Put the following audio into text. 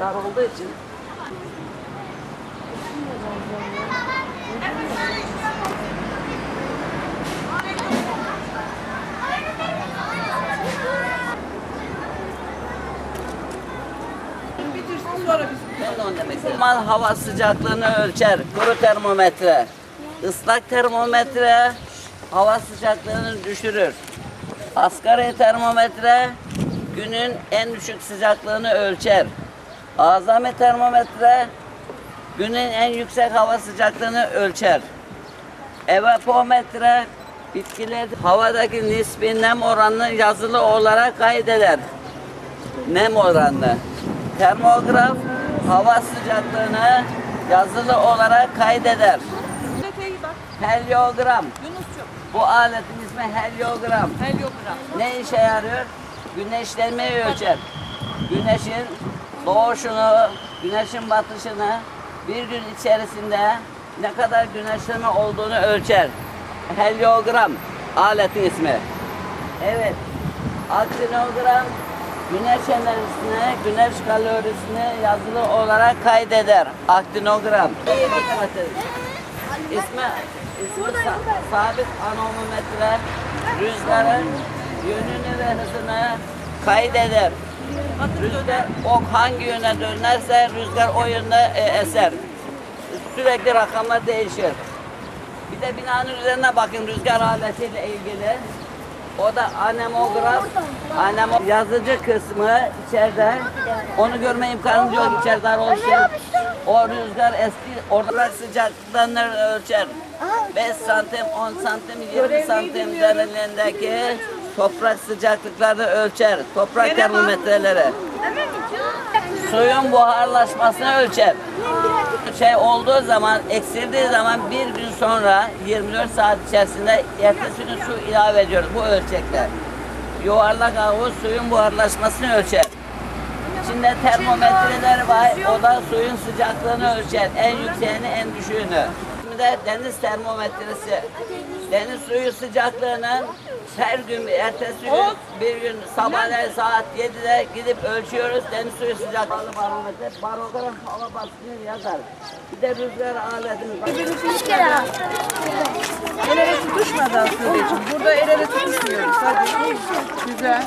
dar olduğu için Bitirsin sonra biz ben de onu demek istedim. Mal hava sıcaklığını ölçer. Kuru termometre. Islak termometre hava sıcaklığını düşürür. Asgari termometre günün en düşük sıcaklığını ölçer. Azami termometre günün en yüksek hava sıcaklığını ölçer. Evapometre bitkiler havadaki nispi nem oranını yazılı olarak kaydeder. Nem oranı. Termograf hava sıcaklığını yazılı olarak kaydeder. Heliogram. Yunus'cum. Bu aletin ismi heliogram. Heliogram. Ne işe yarıyor? Güneşlenmeyi ölçer. Güneşin doğuşunu, güneşin batışını bir gün içerisinde ne kadar güneşleme olduğunu ölçer. Heliogram aletin ismi. Evet. Aktinogram güneş enerjisini, güneş kalorisini yazılı olarak kaydeder. Aktinogram. İsmi, ismi sa- sabit anemometre rüzgarın yönünü ve hızını kaydeder. Rüzgar ok hangi yöne dönerse rüzgar o yönde e, eser. Sürekli rakamlar değişir. Bir de binanın üzerine bakın rüzgar aletiyle ilgili. O da anemograf. Anemo yazıcı kısmı içeride. Onu görme imkanınız yok içeride olsun. O rüzgar eski orada sıcaklığını ölçer. 5 santim, 10 santim, 20 santim derinliğindeki toprak sıcaklıklarını ölçer. Toprak termometreleri. Suyun buharlaşmasını ölçer. Şey olduğu zaman, eksildiği zaman bir gün sonra 24 saat içerisinde ertesi gün su ilave ediyoruz bu ölçekler. Yuvarlak havuz suyun buharlaşmasını ölçer. İçinde termometreler var. O da suyun sıcaklığını ölçer. En yükseğini, en düşüğünü. Şimdi de deniz termometresi. Deniz suyu sıcaklığının her gün, ertesi gün, bir gün sabahleyin saat 7'de gidip ölçüyoruz. Deniz suyu sıcaklığını barometre. Barograf hava basıncını yazar. Bir de rüzgar aletimiz var. El ele tutuşmadan Sude'cim. Burada el ele tutuşmuyoruz. Hadi. Güzel.